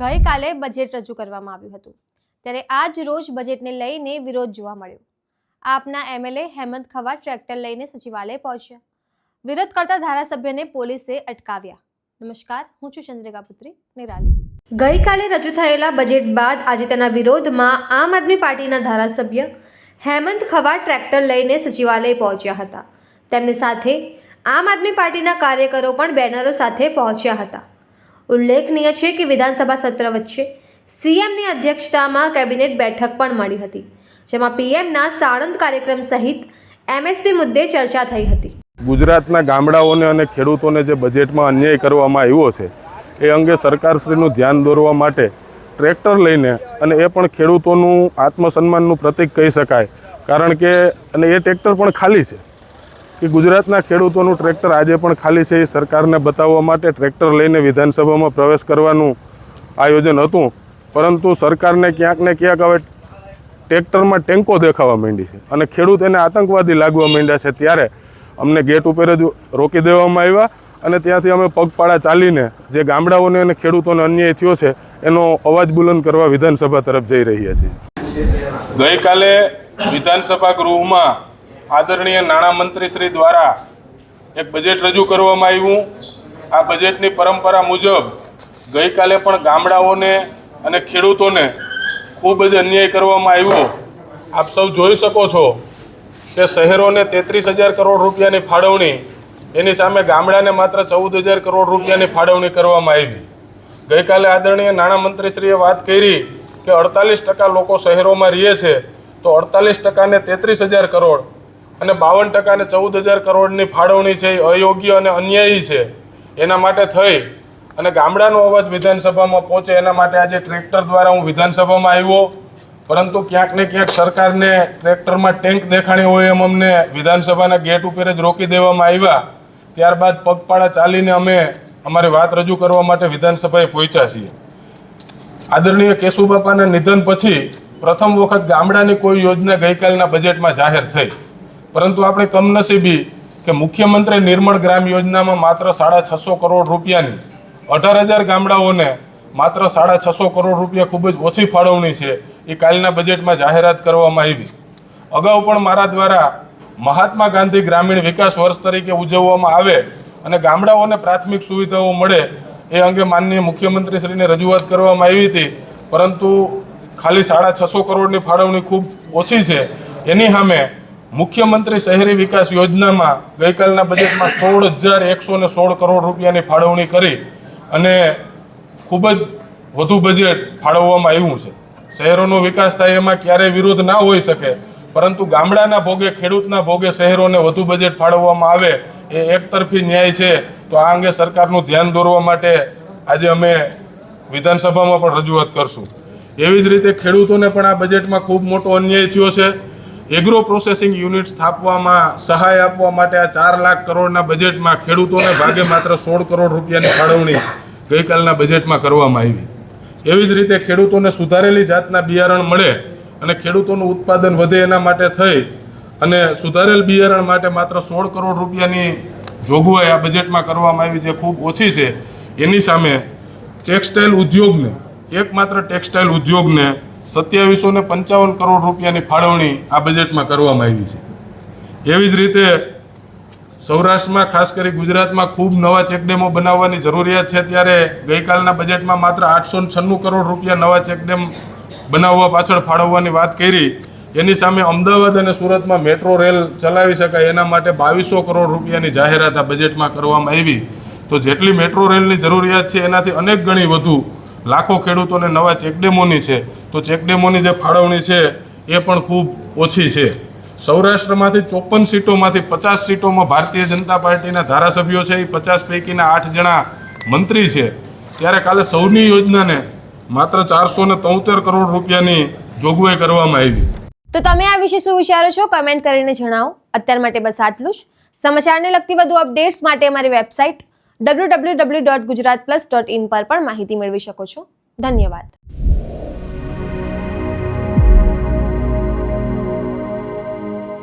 ગઈકાલે બજેટ રજૂ કરવામાં આવ્યું હતું. ત્યારે આજ રોજ બજેટને લઈને વિરોધ જોવા મળ્યો. આપના એમએલએ હેમંત ખવા ટ્રેક્ટર લઈને સચિવાલય પહોંચ્યા. વિરોધ કરતા ધારાસભ્યને પોલીસે અટકાવ્યા. નમસ્કાર, હું છું ચંદ્રિકા પુત્રી, નિરાલી. ગઈકાલે રજૂ થયેલા બજેટ બાદ આજે તેના વિરોધમાં આમ આદમી પાર્ટીના ધારાસભ્ય હેમંત ખવા ટ્રેક્ટર લઈને સચિવાલય પહોંચ્યા હતા. તેમની સાથે આમ આદમી પાર્ટીના કાર્યકરો પણ બેનરો સાથે પહોંચ્યા હતા. ઉલ્લેખનીય છે કે વિધાનસભા સત્ર વચ્ચે સીએમની અધ્યક્ષતામાં કેબિનેટ બેઠક પણ મળી હતી, જેમાં પીએમના સાણંદ કાર્યક્રમ સહિત એમએસપી મુદ્દે ચર્ચા થઈ હતી. ગુજરાતના ગામડાઓને અને ખેડૂતોને જે બજેટમાં અન્યાય કરવામાં આવ્યો છે, એ અંગે સરકારશ્રીનું ધ્યાન દોરવા માટે ટ્રેક્ટર લઈને અને એ પણ ખેડૂતોનું આત્મસન્માનનું પ્રતીક કહી શકાય. કારણ કે, અને એ ટ્રેક્ટર પણ ખાલી છે. કે ગુજરાતના ખેડૂતોનું ટ્રેક્ટર આજે પણ ખાલી છે એ સરકારને બતાવવા માટે ટ્રેક્ટર લઈને વિધાનસભામાં પ્રવેશ કરવાનું આયોજન હતું. પરંતુ સરકારને ક્યાંક ને ક્યાંક હવે ટ્રેક્ટરમાં ટેન્કો દેખાવા માંડી છે અને ખેડૂત એને આતંકવાદી લાગવા માંડ્યા છે ત્યારે અમને ગેટ ઉપર જ રોકી દેવામાં આવ્યા અને ત્યાંથી અમે પગપાળા ચાલીને જે ગામડાઓને અને ખેડૂતોને અન્યાય થયો છે એનો અવાજ બુલંદ કરવા વિધાનસભા તરફ જઈ રહ્યા છીએ. ગઈકાલે વિધાનસભા ગૃહમાં આદરણીય નાણામંત્રી શ્રી દ્વારા એક બજેટ રજૂ કરવામાં આવ્યું. આ બજેટની પરંપરા મુજબ ગઈકાલે પણ ગામડાઓને અને ખેડૂતોને ખૂબ જ અન્યાય કરવામાં આવ્યો. આપ સૌ જોઈ શકો છો કે શહેરોને તેત્રીસ હજાર કરોડ રૂપિયાની ફાળવણી, એની સામે ગામડાને માત્ર ચૌદ હજાર કરોડ રૂપિયાની ફાળવણી કરવામાં આવી. ગઈકાલે આદરણીય નાણામંત્રીશ્રીએ વાત કરી કે અડતાલીસ ટકા લોકો શહેરોમાં રહે છે, તો અડતાલીસ ટકાને તેત્રીસ હજાર કરોડ અને બાવન ટકાને ચૌદ હજાર કરોડની ફાળવણી છે, એ અયોગ્ય અને અન્યાયી છે, એના માટે થઈ. અને ગામડાનો અવાજ વિધાનસભામાં પહોંચે, એના માટે આજે ટ્રેક્ટર દ્વારા હું વિધાનસભામાં આવ્યો. પરંતુ ક્યાંક ને ક્યાંક સરકારને ટ્રેક્ટરમાં ટેન્ક દેખાણી હોય એમ અમને વિધાનસભાના ગેટ ઉપર જ રોકી દેવામાં આવ્યા. ત્યારબાદ પગપાળા ચાલીને અમે અમારી વાત રજૂ કરવા માટે વિધાનસભાએ પહોંચ્યા છીએ. આદરણીય કેશુબાપાના નિધન પછી પ્રથમ વખત ગામડાની કોઈ યોજના ગઈકાલના બજેટમાં જાહેર થઈ. પરંતુ આપણે કમનસીબી કે મુખ્યમંત્રી નિર્મળ ગ્રામ યોજનામાં માત્ર સાડા છસો કરોડ રૂપિયાની, અઢાર હજાર ગામડાઓને માત્ર સાડા છસો કરોડ રૂપિયા ખૂબ જ ઓછી ફાળવણી છે, એ કાલના બજેટમાં જાહેરાત કરવામાં આવી. અગાઉ પણ મારા દ્વારા મહાત્મા ગાંધી ગ્રામીણ વિકાસ વર્ષ તરીકે ઉજવવામાં આવે અને ગામડાઓને પ્રાથમિક સુવિધાઓ મળે, એ અંગે માનનીય મુખ્યમંત્રીશ્રીને રજૂઆત કરવામાં આવી હતી. પરંતુ ખાલી સાડા છસો કરોડની ફાળવણી ખૂબ ઓછી છે. એની સામે મુખ્યમંત્રી શહેરી વિકાસ યોજનામાં ગઈકાલના બજેટમાં સોળ હજાર એકસો ને સોળ કરોડ રૂપિયાની ફાળવણી કરી અને ખૂબ જ વધુ બજેટ ફાળવવામાં આવ્યું છે. શહેરોનો વિકાસ થાય એમાં ક્યારેય વિરોધ ના હોઈ શકે, પરંતુ ગામડાના ભોગે, ખેડૂતના ભોગે શહેરોને વધુ બજેટ ફાળવવામાં આવે એ એકતરફી ન્યાય છે. તો આ અંગે સરકારનું ધ્યાન દોરવા માટે આજે અમે વિધાનસભામાં પણ રજૂઆત કરશું. એવી જ રીતે ખેડૂતોને પણ આ બજેટમાં ખૂબ મોટો અન્યાય થયો છે. એગ્રો પ્રોસેસિંગ યુનિટ સ્થાપવામાં સહાય આપવા માટે આ ચાર લાખ કરોડના બજેટમાં ખેડૂતોને ભાગે માત્ર સોળ કરોડ રૂપિયાની ફાળવણી ગઈકાલના બજેટમાં કરવામાં આવી. એવી જ રીતે ખેડૂતોને સુધારેલી જાતના બિયારણ મળે અને ખેડૂતોનું ઉત્પાદન વધે એના માટે થઈ અને સુધારેલ બિયારણ માટે માત્ર સોળ કરોડ રૂપિયાની જોગવાઈ આ બજેટમાં કરવામાં આવી જે ખૂબ ઓછી છે, એની સામે ટેક્સટાઇલ ઉદ્યોગને, એકમાત્ર ટેક્સટાઇલ ઉદ્યોગને સત્યાવીસો ને પંચાવન કરોડ રૂપિયાની ફાળવણી આ બજેટમાં કરવામાં આવી છે. એવી જ રીતે સૌરાષ્ટ્રમાં, ખાસ કરી ગુજરાતમાં ખૂબ નવા ચેકડેમો બનાવવાની જરૂરિયાત છે ત્યારે ગઈકાલના બજેટમાં માત્ર આઠસો છન્નું કરોડ રૂપિયા નવા ચેકડેમ બનાવવા પાછળ ફાળવવાની વાત કરી. એની સામે અમદાવાદ અને સુરતમાં મેટ્રો રેલ ચલાવી શકાય એના માટે બાવીસો કરોડ રૂપિયાની જાહેરાત આ બજેટમાં કરવામાં આવી. તો જેટલી મેટ્રો રેલની જરૂરિયાત છે એનાથી અનેક ગણી વધુ લાખો ખેડૂતોને નવા ચેકડેમોની છે. તો ચેકડેમોની જે ફાળવણી છે, એ પણ ખૂબ ઓછી છે. સૌરાષ્ટ્રમાંથી ચોપન સીટોમાંથી પચાસ સીટોમાં ભારતીય જનતા પાર્ટીના ધારાસભ્યો છે. એ પચાસ પૈકીના આઠ જણા મંત્રી છે. ત્યારે કાલે સૌની યોજનાને માત્ર ચારસો ને તોતેર કરોડ રૂપિયાની જોગવાઈ કરવામાં આવી. તો તમે આ વિશે શું વિચારો છો? કમેન્ટ કરીને જણાવો. અત્યાર માટે બસ આટલું જ. સમાચારને લગતી વધુ અપડેટ્સ માટે અમારી website W W W dot Gujarat plus dot in પર પણ માહિતી મેળવી શકો છો. ધન્યવાદ.